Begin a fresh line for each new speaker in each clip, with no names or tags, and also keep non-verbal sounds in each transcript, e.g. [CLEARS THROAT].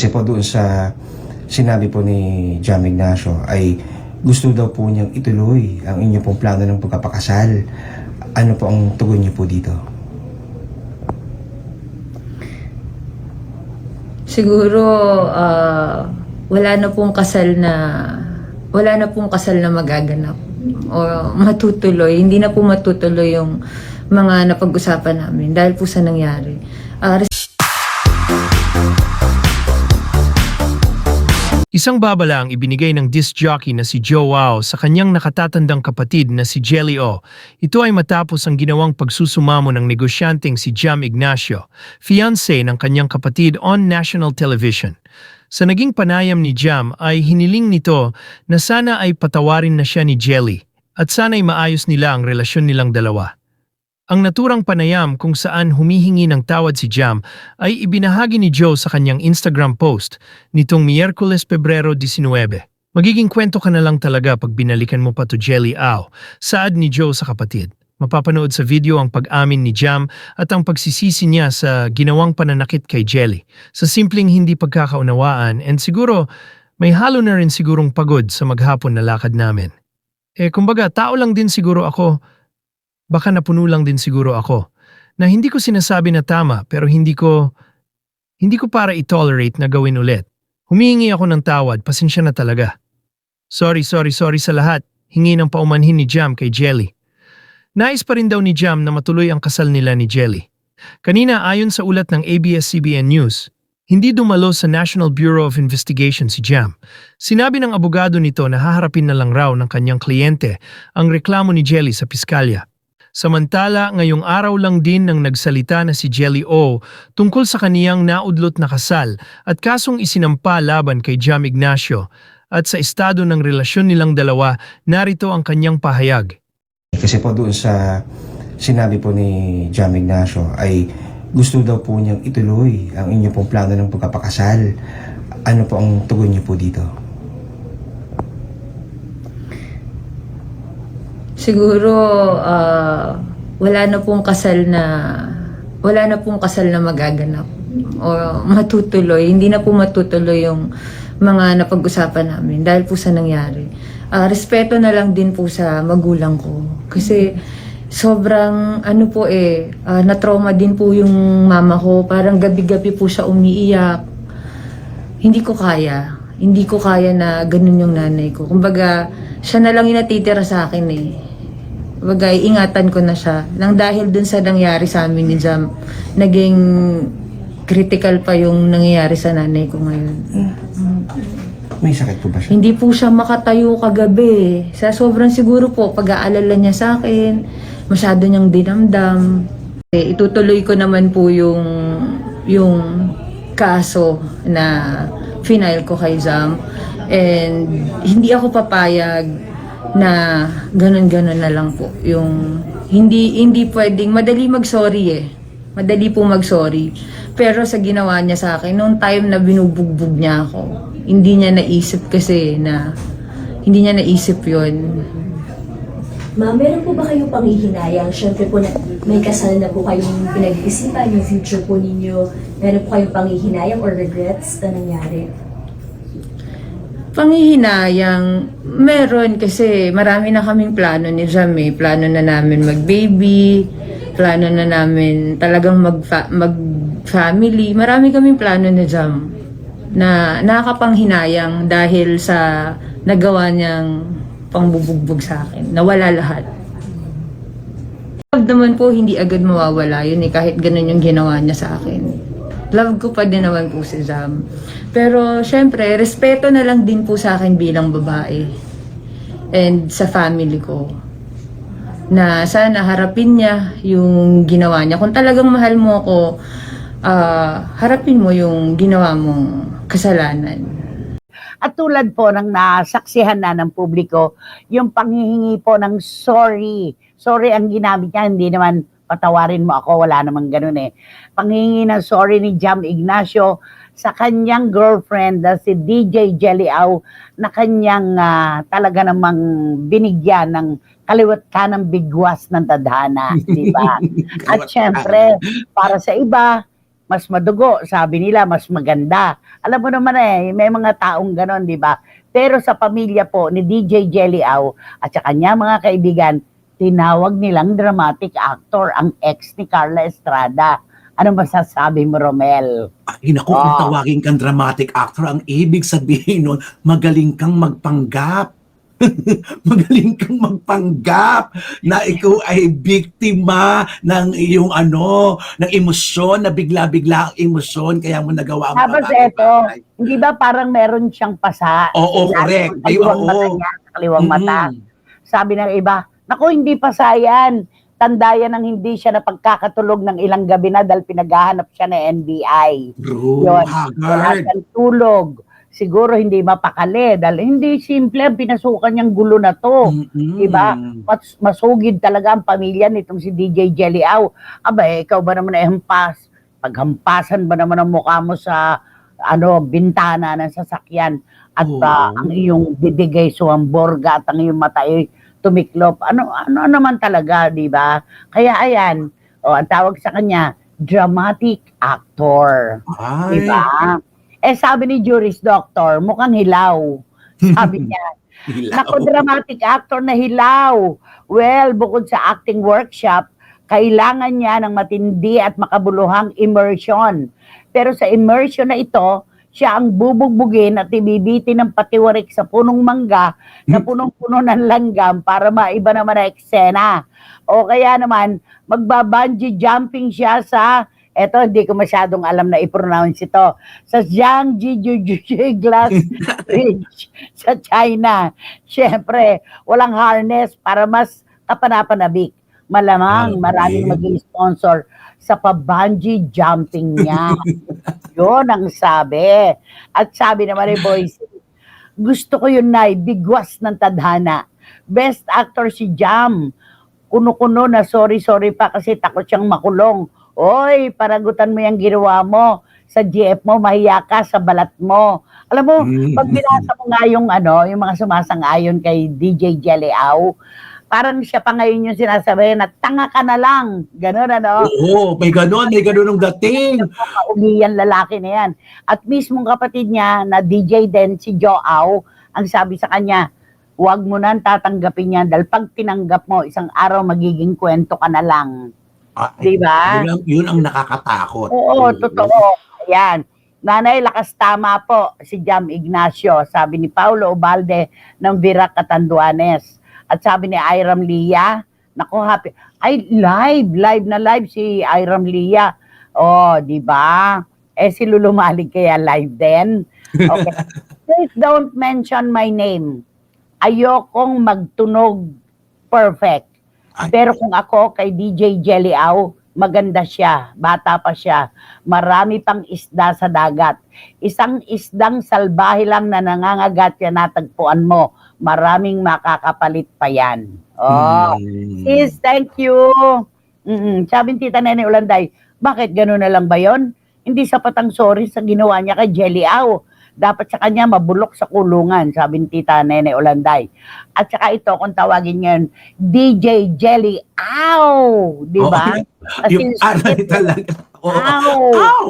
Kasi po doon sa sinabi po ni Jam Ignacio ay gusto daw po niyang ituloy ang inyong pong plano ng pagkapakasal. Ano po ang tugon niyo po dito?
Siguro ah, wala na pong kasal na wala na pong kasal na magaganap o matutuloy. Hindi na po matutuloy yung mga napag-usapan namin dahil po sa nangyari. Ah,
Isang babala ang ibinigay ng disc jockey na si Joe Wow sa kanyang nakatatandang kapatid na si Jelly O. Ito ay matapos ang ginawang pagsusumamo ng negosyanteng si Jam Ignacio, fiancé ng kanyang kapatid on national television. Sa naging panayam ni Jam ay hiniling nito na sana ay patawarin na siya ni Jelly at sana ay maayos nila ang relasyon nilang dalawa. Ang naturang panayam kung saan humihingi ng tawad si Jam ay ibinahagi ni Joe sa kanyang Instagram post nitong Miyerkules Pebrero 19. Magiging kwento ka na lang talaga pag binalikan mo pa to Jelly Au, saad ni Joe sa kapatid. Mapapanood sa video ang pag-amin ni Jam at ang pagsisisi niya sa ginawang pananakit kay Jelly sa simpleng hindi pagkakaunawaan and siguro may halo na rin sigurong pagod sa maghapon na lakad namin. Eh kumbaga tao lang din siguro ako baka napuno lang din siguro ako na hindi ko sinasabi na tama pero hindi ko hindi ko para i-tolerate na gawin ulit. Humihingi ako ng tawad, pasensya na talaga. Sorry, sorry, sorry sa lahat. Hingi ng paumanhin ni Jam kay Jelly. Nais pa rin daw ni Jam na matuloy ang kasal nila ni Jelly. Kanina ayon sa ulat ng ABS-CBN News, hindi dumalo sa National Bureau of Investigation si Jam. Sinabi ng abogado nito na haharapin na lang raw ng kanyang kliyente ang reklamo ni Jelly sa piskalya. Samantala, ngayong araw lang din nang nagsalita na si Jelly O tungkol sa kaniyang naudlot na kasal at kasong isinampa laban kay Jam Ignacio at sa estado ng relasyon nilang dalawa, narito ang kanyang pahayag.
Kasi po doon sa sinabi po ni Jam Ignacio ay gusto daw po niyang ituloy ang inyong pong plano ng pagkapakasal. Ano po ang tugon niyo po dito?
Siguro ah, wala na pong kasal na wala na pong kasal na magaganap o matutuloy. Hindi na po matutuloy yung mga napag-usapan namin dahil po sa nangyari. Ah, respeto na lang din po sa magulang ko. Kasi sobrang ano po eh, ah, na-trauma din po yung mama ko. Parang gabi-gabi po siya umiiyak. Hindi ko kaya. Hindi ko kaya na ganun yung nanay ko. Kumbaga, siya na lang yung natitira sa akin eh. Kumbaga, ingatan ko na siya. Nang dahil dun sa nangyari sa amin ni Jam, naging critical pa yung nangyayari sa nanay ko ngayon.
May sakit po ba siya?
Hindi po siya makatayo kagabi. Sa sobrang siguro po, pag-aalala niya sa akin, masyado niyang dinamdam. Eh, itutuloy ko naman po yung, yung kaso na final ko kay Jam. And hindi ako papayag na ganun-ganun na lang po. Yung hindi hindi pwedeng madali mag-sorry eh. Madali po mag-sorry. Pero sa ginawa niya sa akin, nung time na binubugbog niya ako, hindi niya naisip kasi na hindi niya naisip yon
Ma'am, meron po ba kayong panghihinayang? Siyempre po, na, may kasal na po kayong pinag-isipan, yung future po ninyo. Meron po kayong panghihinayang or regrets na nangyari?
Panghihinayang, meron kasi marami na kaming plano ni Jam eh. Plano na namin mag-baby, plano na namin talagang mag- mag-family. Marami kaming plano ni Jam na nakakapanghinayang dahil sa nagawa niyang pangbubugbog sa akin. Nawala lahat. Love naman po, hindi agad mawawala yun eh, kahit ganun yung ginawa niya sa akin. Love ko pa din naman po si Jam. Pero syempre, respeto na lang din po sa akin bilang babae. And sa family ko. Na sana harapin niya yung ginawa niya. Kung talagang mahal mo ako, ah, harapin mo yung ginawa mong kasalanan.
At tulad po ng nasaksihan na ng publiko, yung panghihingi po ng sorry. Sorry ang ginamit niya, hindi naman patawarin mo ako, wala namang ganun eh. Panghihingi ng sorry ni Jam Ignacio sa kanyang girlfriend na si DJ Jelly Au na kanyang ah, talaga namang binigyan ng kaliwat ka ng bigwas ng tadhana, di ba? [LAUGHS] At syempre, para sa iba, mas madugo, sabi nila, mas maganda. Alam mo naman eh, may mga taong ganon, di ba? Pero sa pamilya po ni DJ Jelly Au at sa kanya mga kaibigan, tinawag nilang dramatic actor ang ex ni Carla Estrada. Ano masasabi mo, Romel?
Ay, naku, kung
Ah.
tawagin kang dramatic actor, ang ibig sabihin nun, magaling kang magpanggap. [LAUGHS] magaling kang magpanggap na ikaw ay biktima ng iyong ano, ng emosyon, na bigla-bigla ang emosyon, kaya mo nagawa ang
Tapos eto,
bagay.
Hindi ba parang meron siyang pasa?
Oo,
Lalo
correct.
sa
Ay,
kaliwang
oo.
mata niya, sa kaliwang mata.
Mm.
Sabi ng iba, naku, hindi pasa yan. Tanda yan ng hindi siya napagkakatulog ng ilang gabi na dahil pinaghahanap siya ng NBI.
Bro,
Yun.
Haggard.
tulog. Siguro hindi mapakali dahil hindi simple ang pinasukan niyang gulo na to.
Mm-mm.
Diba? Mas, masugid talaga ang pamilya nitong si DJ Jelly Au. Aba, eh, ikaw ba naman ay hampas? Paghampasan ba naman ang mukha mo sa ano bintana ng sasakyan at
Oo.
ah, ang iyong bibig ay suwamborga at ang iyong mata ay tumiklop. Ano ano naman talaga, 'di ba? Kaya ayan, oh, ang tawag sa kanya dramatic actor.
Ay,
Diba? Eh sabi ni Juris Doctor, mukhang hilaw. Sabi [LAUGHS] niya,
hilaw.
Nako, dramatic actor na hilaw. Well, bukod sa acting workshop, kailangan niya ng matindi at makabuluhang immersion. Pero sa immersion na ito, siya ang bubugbugin at ibibiti ng patiwarik sa punong mangga na punong-puno ng langgam para maiba naman ang eksena. O kaya naman, magbabungee jumping siya sa eto, hindi ko masyadong alam na i-pronounce ito. Sa Jiangji [LAUGHS] Glass [LAUGHS] Bridge sa China. Siyempre, walang harness para mas kapanapanabik. Malamang
Okay.
maraming mag-sponsor sa pa-bungee jumping niya. [LAUGHS] Yun ang sabi. At sabi naman ni [LAUGHS] Boyce, gusto ko yun na bigwas ng tadhana. Best actor si Jam. Kuno-kuno na sorry-sorry pa kasi takot siyang makulong. Oy, paragutan mo yung ginawa mo. Sa GF mo, mahiya ka sa balat mo. Alam mo,
Mm.
pag binasa mo nga yung ano, yung mga sumasang-ayon kay DJ Jelly Au, parang siya pa ngayon yung sinasabi na tanga ka na lang. Ganun ano.
Oo, may ganon, may ganon ang dating.
Kaulian lalaki na yan. At mismong kapatid niya na DJ din si Joe Au, ang sabi sa kanya, huwag mo nang tatanggapin yan dahil pag tinanggap mo, isang araw magiging kwento ka na lang.
Ay,
Di ba?
Yun ang, yun ang nakakatakot.
Oo, totoo. Ayan. Nanay, lakas tama po si Jam Ignacio, sabi ni Paulo Ubalde ng Virac Catanduanes. At sabi ni Iram Lia, nako happy. Ay, live, live na live si Iram Lia. Oh, di ba? Eh, si Lulu Malik kaya live din. Okay. [LAUGHS] Please don't mention my name. Ayokong magtunog perfect.
Ay.
Pero kung ako kay DJ Jelly Au, maganda siya, bata pa siya. Marami pang isda sa dagat. Isang isdang salbahe lang na nangangagat yan natagpuan mo. Maraming makakapalit pa yan. Oh,
Mm.
sis, thank you. Mm-mm. Sabi ni Tita Nene Ulanday, bakit gano'n na lang ba yon? Hindi sapat ang sorry sa ginawa niya kay Jelly Au. Dapat sa kanya mabulok sa kulungan, sabi ni Tita Nene Ulanday. At saka ito, kung tawagin ngayon, DJ Jelly Au! Di ba?
Oo, yung aray talaga. Oo.
Au!
Ow!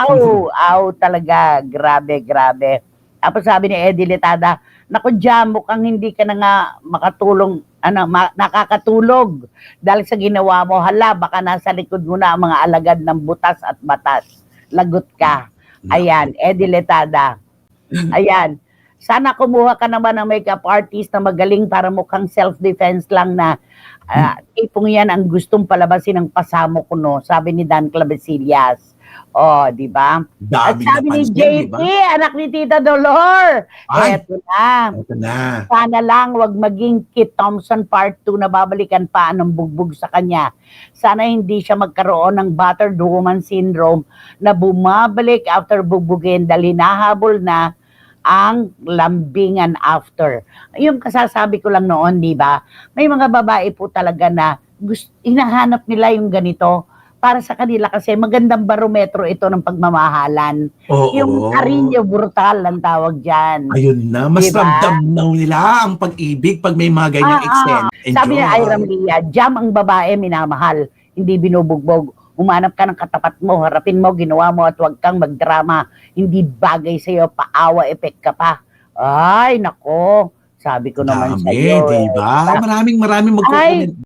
Au! Au talaga. Grabe, grabe. Tapos sabi ni Eddie Letada, Naku, Jam, mukhang hindi ka na nga makatulong, ano, ma- nakakatulog dahil sa ginawa mo. Hala, baka nasa likod mo na ang mga alagad ng butas at batas. Lagot ka. Ayan, Eddie Letada. [CLEARS THROAT] Ayan. Sana kumuha ka naman ng makeup artist na magaling para mukhang self-defense lang na ah, tipong yan ang gustong palabasin ng pasamo ko, no? Sabi ni Dan Clavesillas. Oh, di ba? At sabi ni JP,
ba?
anak ni Tita Dolor.
Ay.
Eto na.
Ito na.
Sana lang wag maging Kit Thompson part 2 na babalikan pa ng bugbog sa kanya. Sana hindi siya magkaroon ng battered woman syndrome na bumabalik after bugbugin dahil hinahabol na ang lambingan after. Yung kasasabi ko lang noon, di ba? May mga babae po talaga na gusto, hinahanap nila yung ganito para sa kanila kasi magandang barometro ito ng pagmamahalan.
Oo.
Yung cariño brutal ang tawag dyan.
Ayun na, mas
Diba?
ramdam na nila ang pag-ibig pag may mga ganyang
Ah,
extent.
Sabi ni Iram Lia, jam ang babae minamahal, hindi binubugbog. Humanap ka ng katapat mo, harapin mo, ginawa mo at huwag kang magdrama. Hindi bagay sa'yo, paawa, effect ka pa. Ay, nako. Sabi ko naman
Dami,
sa'yo.
di
eh.
ba? Maraming maraming magkukulit.